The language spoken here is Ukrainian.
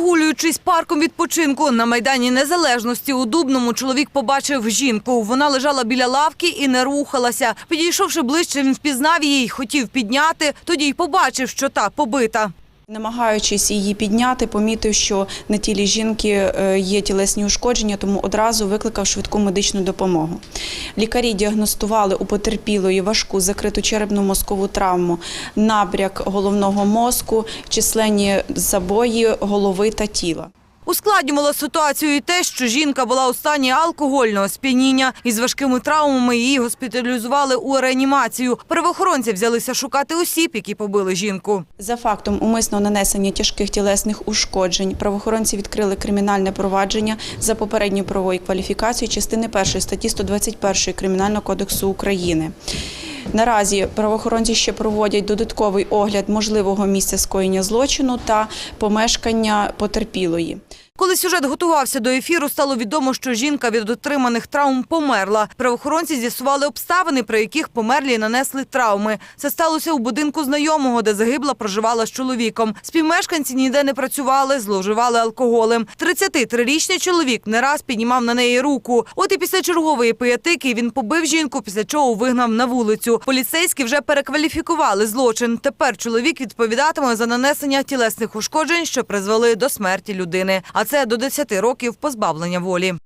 Прогулюючись парком відпочинку на майдані Незалежності у Дубному, чоловік побачив жінку. Вона лежала біля лавки і не рухалася. Підійшовши ближче, він впізнав її, хотів підняти. Тоді й побачив, що та побита. Намагаючись її підняти, помітив, що на тілі жінки е, є тілесні ушкодження, тому одразу викликав швидку медичну допомогу. Лікарі діагностували у потерпілої важку закриту черепно-мозкову травму, набряк головного мозку, численні забої голови та тіла. Ускладнювало ситуацію і те, що жінка була у стані алкогольного сп'яніння. Із важкими травмами її госпіталізували у реанімацію. Правоохоронці взялися шукати осіб, які побили жінку. За фактом умисного нанесення тяжких тілесних ушкоджень правоохоронці відкрили кримінальне провадження за попередньою правовою кваліфікацією частини 1 статті 121 Кримінального кодексу України. Наразі правоохоронці ще проводять додатковий огляд можливого місця скоєння злочину та помешкання потерпілої. Коли сюжет готувався до ефіру, стало відомо, що жінка від отриманих травм померла. Правоохоронці з'ясували обставини, при яких померлі нанесли травми. Це сталося у будинку знайомого, де загибла проживала з чоловіком. Співмешканці ніде не працювали, зловживали алкоголем. 33-річний чоловік не раз піднімав на неї руку. От і після чергової пиятики він побив жінку, після чого вигнав на вулицю. Поліцейські вже перекваліфікували злочин. Тепер чоловік відповідатиме за нанесення тілесних ушкоджень, що призвели до смерті людини. А це до 10 років позбавлення волі.